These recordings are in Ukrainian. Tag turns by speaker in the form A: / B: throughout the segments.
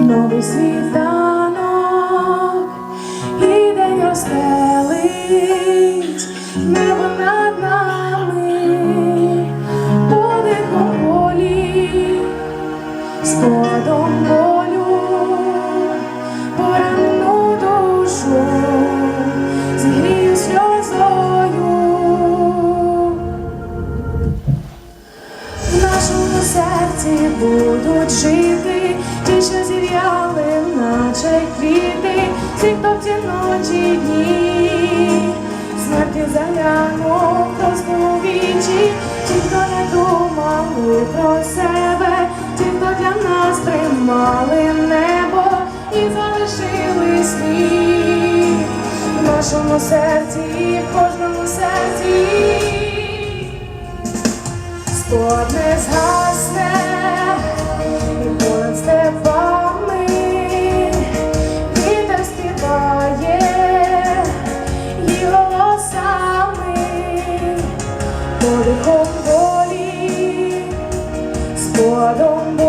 A: новий світанок і день розстелить небо над нами, подихом волі, сходом. Серці будуть жити, ті, що зів'яли, наче квіти, всі, ті ночі дні, смерті заглянув просто у вічі, ті, хто не думали про себе, ті, хто для нас тримали небо і залишили слід в нашому серці. Спод не згасне і вітер співає і голосами, подихом волі, сподом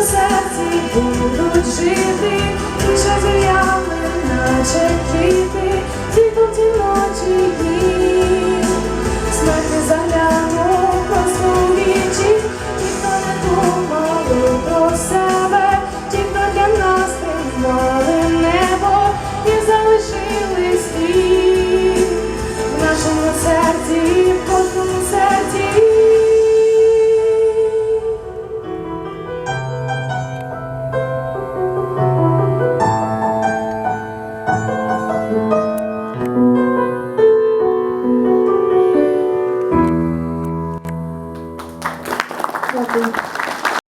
A: нашому серці будуть жити, що зів'яли, наче квіти,